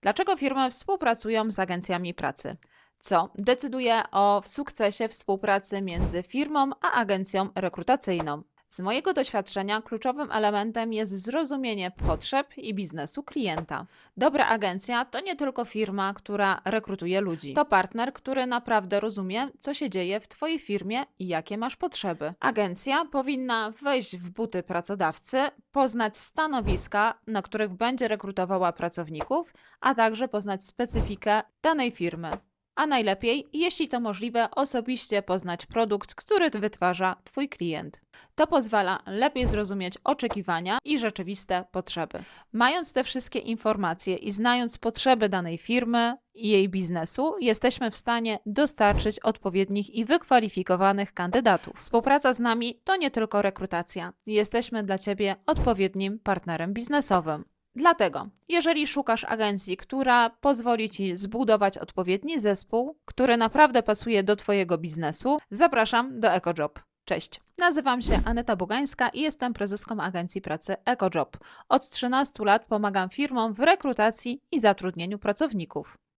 Dlaczego firmy współpracują z agencjami pracy? Co decyduje o sukcesie współpracy między firmą a agencją rekrutacyjną? Z mojego doświadczenia kluczowym elementem jest zrozumienie potrzeb i biznesu klienta. Dobra agencja to nie tylko firma, która rekrutuje ludzi. To partner, który naprawdę rozumie, co się dzieje w Twojej firmie i jakie masz potrzeby. Agencja powinna wejść w buty pracodawcy, poznać stanowiska, na których będzie rekrutowała pracowników, a także poznać specyfikę danej firmy. A najlepiej, jeśli to możliwe, osobiście poznać produkt, który wytwarza Twój klient. To pozwala lepiej zrozumieć oczekiwania i rzeczywiste potrzeby. Mając te wszystkie informacje i znając potrzeby danej firmy i jej biznesu, jesteśmy w stanie dostarczyć odpowiednich i wykwalifikowanych kandydatów. Współpraca z nami to nie tylko rekrutacja. Jesteśmy dla Ciebie odpowiednim partnerem biznesowym. Dlatego, jeżeli szukasz agencji, która pozwoli Ci zbudować odpowiedni zespół, który naprawdę pasuje do Twojego biznesu, zapraszam do EcoJob. Cześć, nazywam się Aneta Bugańska i jestem prezeską agencji pracy EcoJob. Od 13 lat pomagam firmom w rekrutacji i zatrudnieniu pracowników.